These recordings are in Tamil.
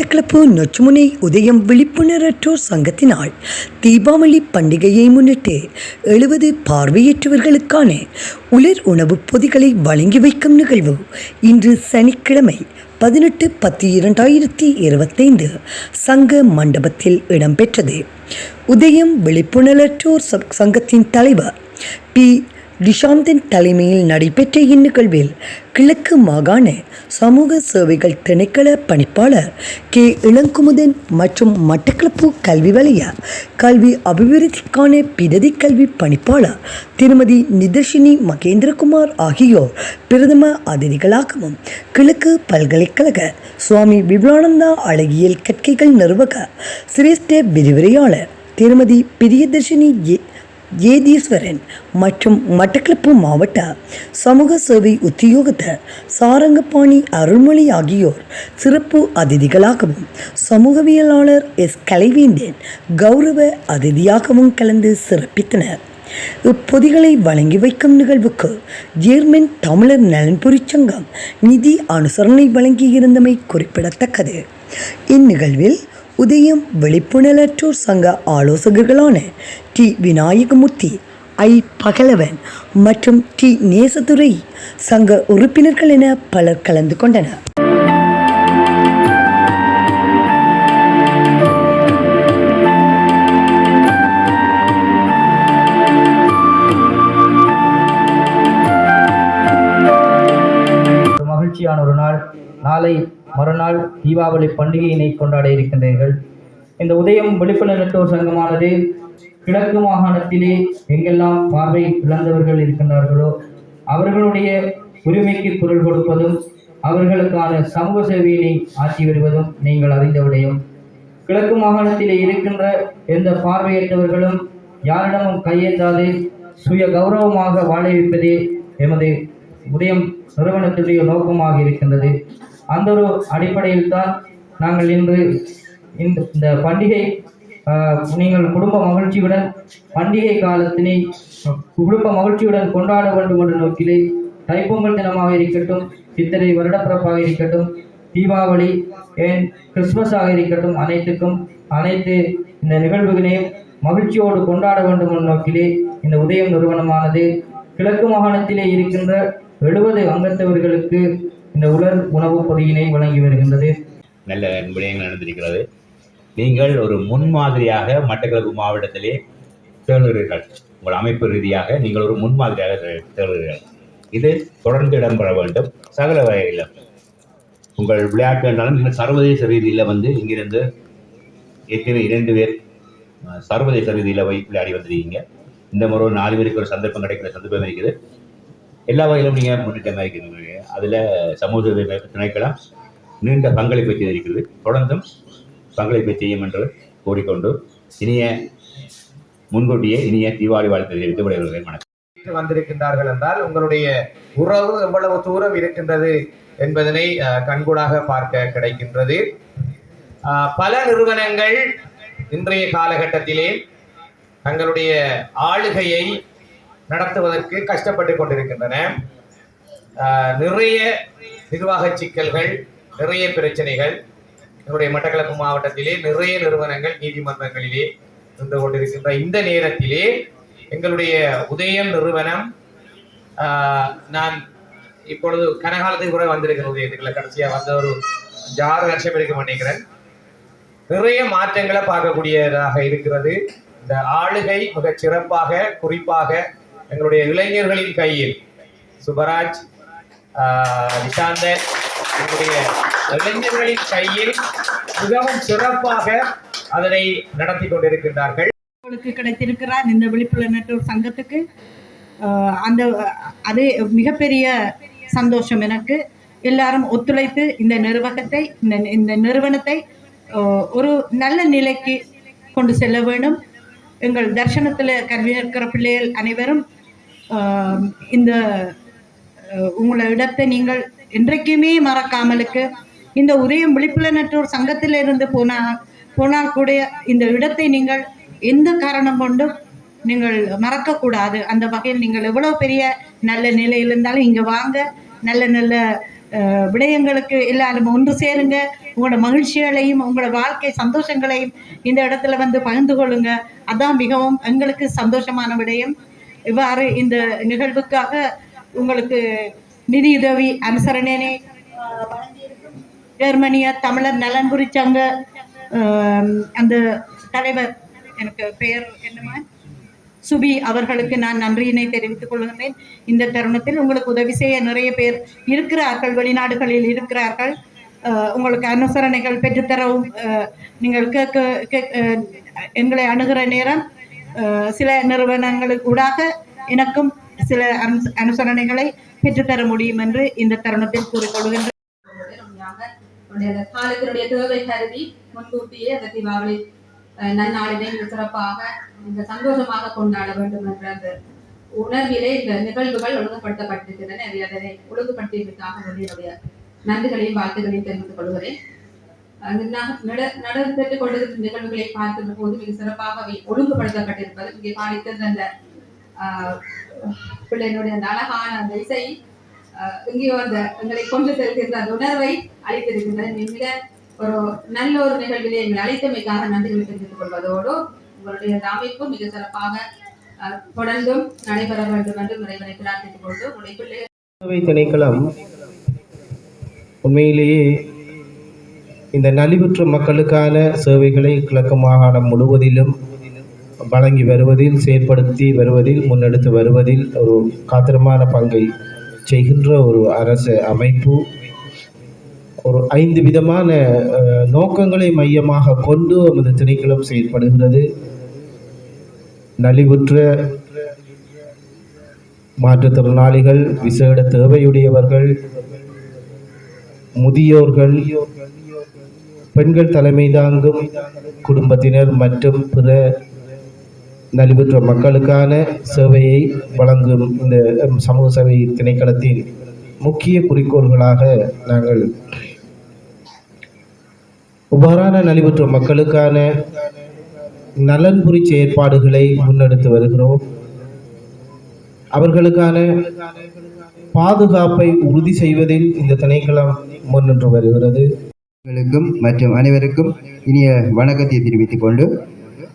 மட்டக்களப்பு நொச்சுமுனை உதயம் விழிப்புணரற்றோர் சங்கத்தினால் தீபாவளி பண்டிகையை முன்னிட்டு எழுபது பார்வையற்றவர்களுக்கான உலர் உணவுப் பொதிகளை வழங்கி வைக்கும் நிகழ்வு இன்று சனிக்கிழமை பதினெட்டு பத்து இரண்டாயிரத்தி இருபத்தைந்து சங்க மண்டபத்தில் இடம்பெற்றது. உதயம் விழிப்புணரற்றோர் ச- சங்கத்தின் தலைவர் பி. டிஷாந்தின் தலைமையில் நடைபெற்ற இந்நிகழ்வில் கிழக்கு மாகாண சமூக சேவைகள் திணைக்கள பணிப்பாளர் கே. இளங்குமுதன் மற்றும் மட்டக்களப்பு கல்வி வலைய கல்வி அபிவிருத்திக்கான பிரதி கல்வி பணிப்பாளர் திருமதி நிதர்ஷினி மகேந்திரகுமார் ஆகியோர் பிரதம அதிதிகளாகவும் கிழக்கு பல்கலைக்கழக சுவாமி விபுலானந்தா அழகியல் கற்கைகள் நிறுவக சிரேஷ்ட விரிவுரையாளர் திருமதி பிரியதர்ஷினி ஏதீஸ்வரன் மற்றும் மட்டக்களப்பு மாவட்ட சமூக சேவை உத்தியோகத்தர் சாரங்கபாணி அருள்மொழி ஆகியோர் சிறப்பு அதிதிகளாகவும் சமூகவியலாளர் எஸ். கலைவேந்தன் கௌரவ அதிதியாகவும் கலந்து சிறப்பித்தனர். இப்பொதிகளை வழங்கி வைக்கும் நிகழ்வுக்கு ஜேர்மன் தமிழர் நலன்புரி சங்கம் நிதி அனுசரணை வழங்கியிருந்தமை குறிப்பிடத்தக்கது. இந்நிகழ்வில் உதயம் விழிப்புணர்வற்றோர் சங்க ஆலோசகர்களான டி. விநாயகமூர்த்தி ஐ. பகலவன் மற்றும் டி. நேசதுரை சங்க உறுப்பினர்கள் என பலர் கலந்து கொண்டனர். தீபாவளி பண்டிகையினை கொண்டாட இருக்கின்றீர்கள். இந்த உதயம் விழிப்புணர்வற்றோர் சங்கமானது கிழக்கு மாகாணத்திலே எங்கெல்லாம் பார்வை இழந்தவர்கள் இருக்கின்றார்களோ அவர்களுடைய உரிமைக்கு குரல் கொடுப்பதும் அவர்களுக்கான சமூக சேவையினை ஆற்றி வருவதும் நீங்கள் அறிந்த விடயம். கிழக்கு மாகாணத்திலே இருக்கின்ற எந்த பார்வையற்றவர்களும் யாரிடமும் கையேந்தாது சுய கௌரவமாக வாழ வைப்பதே எமது உதயம் நிறுவனத்துடைய நோக்கமாக இருக்கின்றது. அந்த ஒரு அடிப்படையில் தான் நாங்கள் இன்று இந்த இந்த பண்டிகை நீங்கள் குடும்ப மகிழ்ச்சியுடன் பண்டிகை காலத்தினை குடும்ப மகிழ்ச்சியுடன் கொண்டாட வேண்டும் என்ற நோக்கிலே தைப்பொங்கல் தினமாக இருக்கட்டும் சித்திரை வருடப்பிறப்பாக இருக்கட்டும் தீபாவளி ஏன் ஆக இருக்கட்டும் அனைத்துக்கும் அனைத்து இந்த நிகழ்வுகளையும் மகிழ்ச்சியோடு கொண்டாட வேண்டும் என்ற நோக்கிலே இந்த உதயம் நிறுவனமானது கிழக்கு மாகாணத்திலே இருக்கின்ற எழுபது அங்கத்தவர்களுக்கு இந்த உலர் உணவுப் பொதியினை வழங்கி வருகின்றது. நல்ல விடயங்கள் நடந்திருக்கிறது நீங்கள் ஒரு முன்மாதிரியாக மட்டக்களப்பு மாவட்டத்திலே திகழ்கிறீர்கள் உங்கள் அமைப்பு ரீதியாக நீங்கள் ஒரு முன்மாதிரியாக திகழ்கிறீர்கள் இது தொடர்ந்து இடம்பெற வேண்டும். சகல வகையில் உங்கள் விளையாட்டு என்றாலும் நீங்கள் சர்வதேச ரீதியில் வந்து இங்கிருந்து ஏற்கனவே இரண்டு பேர் சர்வதேச ரீதியில் போய் விளையாடி வந்திருக்கீங்க. இந்த முறை ஒரு நாலு பேருக்கு ஒரு சந்தர்ப்பம் கிடைக்கிற சந்தர்ப்பம் இருக்குது. எல்லா வகையிலும் நீங்கள் முன்னேற்றமாக இருக்கிறீங்க அதில் சமூக திணைக்களம் நீண்ட பங்களிப்பை செய்திருக்கிறது. தொடர்ந்தும் பங்களிப்பை செய்யும் என்று கூறிக்கொண்டு இனிய முன்கூட்டியே இனிய தீபாவளி வாழ்த்து தெரிவித்து விடைபெறுகிறேன். வணக்கம். வந்திருக்கின்றார்கள் என்றால் உங்களுடைய உறவு எவ்வளவு தூரம் இருக்கின்றது என்பதனை கண்கூடாக பார்க்க கிடைக்கின்றது. பல நிறுவனங்கள் இன்றைய காலகட்டத்திலே தங்களுடைய ஆளுகையை நடத்துவதற்கு கஷ்டப்பட்டு கொண்டிருக்கின்றன. நிறைய நிர்வாக சிக்கல்கள் நிறைய பிரச்சனைகள் என்னுடைய மட்டக்களப்பு மாவட்டத்திலே நிறைய நிறுவனங்கள் நீதிமன்றங்களிலே இருந்து கொண்டிருக்கின்ற இந்த நேரத்திலே எங்களுடைய உதயம் நிறுவனம் நான் இப்பொழுது கனகாலத்துக்கு கூட வந்திருக்கிறேன் உதயத்துக்குள்ள கடைசியாக வந்த ஒரு ஆறு வருஷம் இருக்க நினைக்கிறேன் நிறைய மாற்றங்களை பார்க்கக்கூடியதாக இருக்கிறது. இந்த ஆளுகை மிகச் சிறப்பாக குறிப்பாக எங்களுடைய இளைஞர்களின் கையில் சுபராஜ் ஆஹ், நிஷாந்தன் எங்களுடைய இளைஞர்களின் கையில் மிகவும் சிறப்பாக அதனை நடத்தி கொண்டிருக்கின்றார்கள். உங்களுக்கு கிடைத்திருக்கிறார் இந்த விழிப்புணர்வு சங்கத்துக்கு. அந்த அது மிகப்பெரிய சந்தோஷம் எனக்கு. எல்லாரும் ஒத்துழைத்து இந்த நிர்வாகத்தை இந்த இந்த நிறுவனத்தை ஒரு நல்ல நிலைக்கு கொண்டு செல்ல வேண்டும். எங்கள் தர்ஷனத்தில் கல்வி இருக்கிற பிள்ளைகள் அனைவரும் இந்த உங்களை இடத்தை நீங்கள் என்றைக்குமே மறக்காமலுக்கு இந்த உதயம் விழிப்புணர்வற்றோர் சங்கத்தில் இருந்து போனால் போனால் கூட இந்த இடத்தை நீங்கள் எந்த காரணம் கொண்டும் நீங்கள் மறக்கக்கூடாது. அந்த வகையில் நீங்கள் எவ்வளோ பெரிய நல்ல நிலையில் இருந்தாலும் இங்கே வாங்க. நல்ல நல்ல விடயங்களுக்கு எல்லாரும் ஒன்று சேருங்க. உங்களோட மகிழ்ச்சிகளையும் உங்களோட வாழ்க்கை சந்தோஷங்களையும் இந்த இடத்துல வந்து பகிர்ந்து கொள்ளுங்க. அதான் மிகவும் எங்களுக்கு சந்தோஷமான விடயம். இவ்வாறு இந்த நிகழ்வுக்காக உங்களுக்கு நிதியுதவி அனுசரணையை ஜெர்மனிய தமிழர் நலன்புரி சங்க அந்த தலைவர் எனக்கு பெயர் என்னமா? சுபி அவர்களுக்கு நான் நன்றியினை தெரிவித்துக் கொள்கிறேன் இந்த தருணத்தில் உங்களுக்கு உதவி செய்ய நிறைய பேர் இருக்கிறார்கள் வெளிநாடுகளில் இருக்கிறார்கள். உங்களுக்கு அனுசரணைகள் பெற்றுத்தரவும் அஹ், நீங்கள் கேட்க எங்களை அணுகிற நேரம் சில நிறுவனங்களுக்கு ஊடாக எனக்கும் சில அனுசரணைகளை பெற்றுத்தர முடியும் என்று இந்த தருணத்தில் கூறிக்கொள்கின்றேன் காலத்தினுடைய தேவை கருதி முன்கூட்டியே அந்த தீபாவளி அஹ், நன்னாளினை மிக சிறப்பாக மிக சந்தோஷமாக கொண்டாட வேண்டும் என்ற அந்த உணர்விலே இந்த நிகழ்வுகள் ஒழுங்குபடுத்தப்பட்டிருக்கின்றன அதை அதனை ஒழுங்குபடுத்தியதற்காக என்னுடைய நன்றிகளையும் வாழ்த்துக்களையும் தெரிவித்துக் கொள்கிறேன் அஹ் நட- கொண்டிருக்கும் நிகழ்வுகளை பார்க்கின்ற போது மிக சிறப்பாக அவை ஒழுங்குபடுத்தப்பட்டிருப்பது. இங்கே பாடித்திருந்த அந்த ஆஹ், பிள்ளையினுடைய அந்த அழகான அந்த இசை. இங்கே எங்கேயோ அந்த எங்களை கொண்டு செல்கின்ற அந்த உணர்வை அளித்திருக்கின்றது மிக ஒரு நல்ல ஒரு நிகழ்விலே எங்களை அழைத்தமைக்காக நன்றிகளை தெரிவித்துக் கொள்வதோடு உங்களுடைய அந்த அமைப்பு மிக சிறப்பாக ஆஹ், தொடர்ந்தும் நடைபெற வேண்டும் என்று இறைவனை பிரார்த்தித்துக் கொண்டு உங்களை பிள்ளை திணைக்களம் உண்மையிலேயே இந்த நலிவுற்ற மக்களுக்கான சேவைகளை கிழக்கு மாகாணம் முழுவதிலும் வழங்கி வருவதில் செயற்படுத்தி வருவதில் முன்னெடுத்து வருவதில் ஒரு காத்திரமான பங்கை செய்கின்ற ஒரு அரசு அமைப்பு ஒரு ஐந்து விதமான நோக்கங்களை மையமாக கொண்டு நமது திணைக்களம் செயல்படுகிறது நலிவுற்ற மாற்றுத்திறனாளிகள் விசேட தேவையுடையவர்கள் முதியோர்கள் பெண்கள் தலைமை தாங்கும் குடும்பத்தினர் மற்றும் பிற நலிவுற்ற மக்களுக்கான சேவையை வழங்கும் இந்த சமூக சேவை திணைக்களத்தின் முக்கிய குறிக்கோள்களாக நாங்கள் இவ்வாறான நலிவுற்ற மக்களுக்கான நலன்புரி செயற்பாடுகளை முன்னெடுத்து வருகிறோம். அவர்களுக்கான பாதுகாப்பை உறுதி செய்வதில் இந்த திணைக்களம் முன்னின்று வருகிறது. களுக்கும் மற்றும் அனைவருக்கும் இனிய வணக்கத்தை தெரிவித்துக் கொண்டு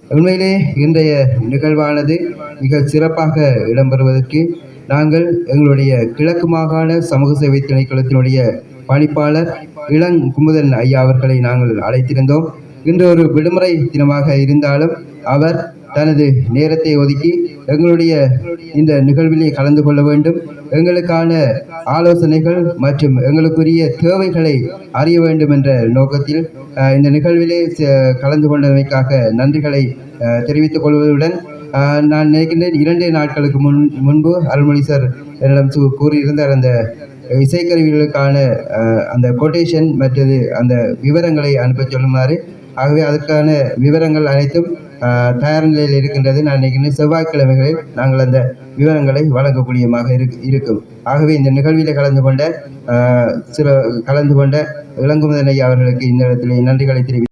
உண்மையிலே இன்றைய நிகழ்வானது மிக சிறப்பாக இடம்பெறுவதற்கு நாங்கள் எங்களுடைய கிழக்கு மாகாண சமூக சேவை திணைக்களத்தினுடைய பணிப்பாளர் இளங் குமுதன் ஐயா அவர்களை நாங்கள் அழைத்திருந்தோம். இன்று ஒரு விடுமுறை தினமாக இருந்தாலும் அவர் தனது நேரத்தை ஒதுக்கி எங்களுடைய இந்த நிகழ்விலே கலந்து கொள்ள வேண்டும். எங்களுக்கான ஆலோசனைகள் மற்றும் எங்களுக்குரிய தேவைகளை அறிய வேண்டும் என்ற நோக்கத்தில் இந்த நிகழ்விலே கலந்து கொண்டமைக்காக நன்றிகளை தெரிவித்துக் கொள்வதுடன் நான் நினைக்கின்றேன் இரண்டு நாட்களுக்கு முன் முன்பு அருள்மொழி சார் என்னிடம் கூறியிருந்தார் அந்த இசைக்கருவிகளுக்கான அந்த கொட்டேஷன் மற்றது அந்த விவரங்களை அனுப்பச் சொல்லுமாறு. ஆகவே அதற்கான விவரங்கள் அனைத்தும் தயார் நிலையில் இருக்கின்றது. நான் நினைக்கிறேன் செவ்வாய்க்கிழமைகளில் நாங்கள் அந்த விவரங்களை வழங்கக்கூடியமாக இருக்கும். ஆகவே இந்த நிகழ்வில் கலந்து கொண்ட சில கலந்து கொண்ட இளங்குமதன் ஐயா அவர்களுக்கு இந்த இடத்திலே நன்றிகளை தெரிவி